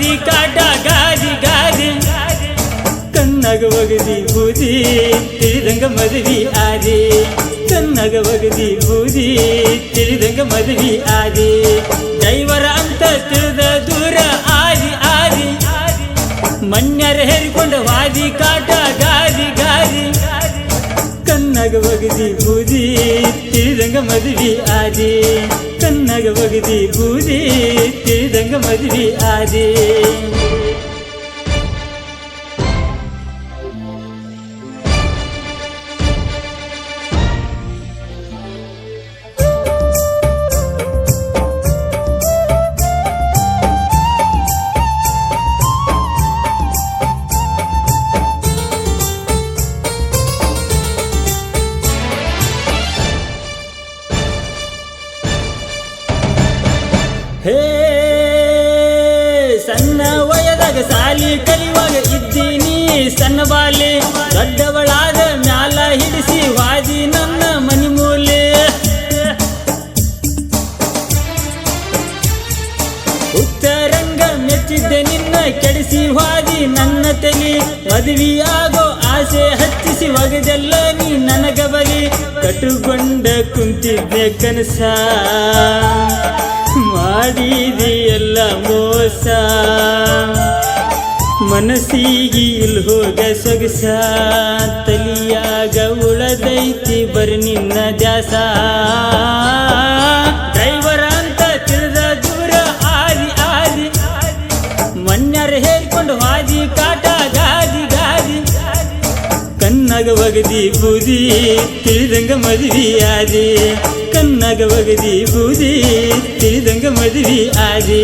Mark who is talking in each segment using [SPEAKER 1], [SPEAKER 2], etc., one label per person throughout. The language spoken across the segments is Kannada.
[SPEAKER 1] ಮನ್ಯರ ಹೇರಿಕೊಂಡು ಹಾದಿ ಕಾಟ ಗಾದಿ ಗಾದಿ ಕಣ್ಣಗ ಒಗದಿ ಬೂದಿ ತಿಳಿದಂಗ ಮದುವಿ ಆದಿ ಕಣ್ಣಗ ಒಗದಿ ಬೂದಿ ತಿಳಿದಂಗ ಮದುವಿ ಆದಿ ದೈವರ ಅಂತ ತಿಳಿದ ದೂರ ಆದಿ ಆದಿ ಮನ್ಯರ ಹೇರಿಕೊಂಡು ಹಾದಿ ಕಾಟ ಗಾದಿ ಗಾದಿ ಕಣ್ಣಗ ಒಗದಿ ಬೂದಿ ತಿಳಿದಂಗ ಮದುವಿ ಆದಿ. ಕನ್ನಗ ಒಗದಿ ಬೂದಿ ತಿಳಿದಂಗ ಮದುವೆ ಆದಿ. ಹೇ, ಸಣ್ಣ ವಯದಾಗ ಸಾಲಿ ಕಲಿಯುವಾಗ ಇದ್ದೀನಿ ಸಣ್ಣ ಬಾಲಿ. ದೊಡ್ಡವಳಾದ ಮ್ಯಾಲ ಹಿಡಿಸಿ ವಾದಿ ನನ್ನ ಮನಿ ಮೂಲೆ. ಉತ್ತರಂಗ ಮೆಚ್ಚಿದ್ದೆ ನಿನ್ನ ಕೆಡಿಸಿ ವಾದಿ ನನ್ನ ತಲಿ. ಮದುವೆಯಾಗೋ ಆಸೆ ಹಚ್ಚಿಸಿ ಒಗದೆಲ್ಲ ನೀ ನನಗ ಬಲಿ. ಕಟುಗೊಂಡ ಕುಂತಿದ್ದೆ ಕನಸ. ಮಾಡಿದಿ ಎಲ್ಲ ಮೋಸ. ಮನಸ್ಸಿಗೆ ಇಲ್ಲಿ ಹೋಗ ಸೊಗಸ. ತಲಿಯಾಗ ಉಳದೈತಿ ಬರ್ ನಿನ್ನ ದ್ಯಾಸ. ಡ್ರೈವರ್ ಅಂತ ತಿಳಿದ ದೂರ ಆದಿ ಆದಿ ಮನ್ಯರ ಹೇಳ್ಕೊಂಡು ಹಾದಿ ಕಾಟ ಗಾದಿ ಗಾದಿ. ಕನ್ನಗ ಒಗದಿ ಬೂದಿ, ತಿಳಿದಂಗ ಮದುವಿ ಆದಿ ಕಣ್ಣಗ ಒಗದಿ ಬೂದಿ ತಿಳಿದಂಗ ಮದುವಿ ಆದಿ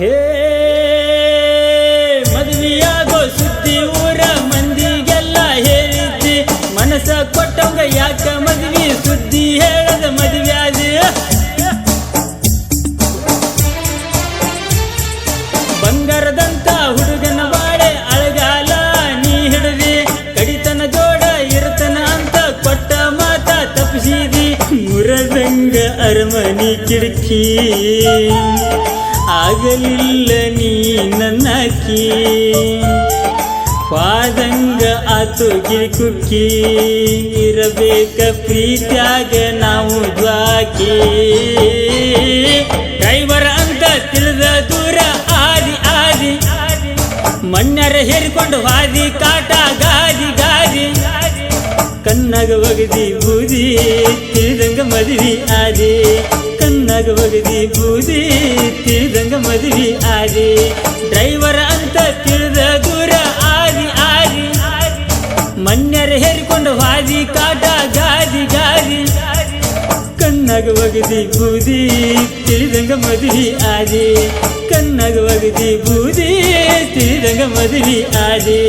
[SPEAKER 1] ಹೇ ಮದುವೆಯಾಗೋ ಸುದ್ದಿ ಊರ ಮಂದಿಗೆಲ್ಲ ಹೇಳಿದ್ದಿ. ಮನಸ ಕೊಟ್ಟಂಗ ಯಾಕ ಮದ್ವಿ ಸುದ್ದಿ ಹೇಳದ ಮದುವೆ ಆದಿ ಬಂಗಾರದಂತ ಹುಡುಗನ ಬಾಳೆ ಅಳಗಾಲ ನೀ ಹಿಡದಿ. ಕಡಿತನ ಜೋಡ ಇರತನ ಅಂತ ಕೊಟ್ಟ ಮಾತ ತಪ್ಪಿಸಿದಿ. ಮುರದಂಗ ಅರಮನಿ ಕಿಟಕಿ. ಆಗಲಿಲ್ಲ ನೀ ನನ್ನಕಿ ಪಾದಂಗ ಆತು ಕುಕ್ಕಿ. ಇರಬೇಕ ಪ್ರೀತ್ಯಾಗ ನಾವು ದ್ವಾಕಿ. ಡ್ರೈವರ್ ಅಂತ ತಿಳಿದ ದೂರ ಆದಿ ಆದಿ ಮಣ್ಣರ ಹೇರಿಕೊಂಡು ಹಾದಿ, ಕಾಟ ಗಾದಿ ಗಾದಿ. ಕಣ್ಣಗ ಒಗದಿ ಬೂದಿ, ತಿಳಿದಂಗ ಮದುವೆ ಆದಿ. ಕಣ್ಣಗ ಒಗದಿ ಬೂದಿ ತಿಳಿದಂಗ ಮದುವಿ ಆದಿ ಡ್ರೈವರ್ ಅಂತ ತಿಳಿದ ದೂರ ಆದಿ ಆದಿ ಮನ್ಯರ ಹೇರಿಕೊಂಡು ಹಾದಿ ಕಾಟ ಗಾದಿ ಗಾದಿ ಕಣ್ಣಗ ಒಗದಿ ಬೂದಿ ತಿಳಿದಂಗ ಮದುವಿ ಆದಿ ಕಣ್ಣಗ ಒಗದಿ ಬೂದಿ ತಿಳಿದಂಗ ಮದುವಿ ಆದಿ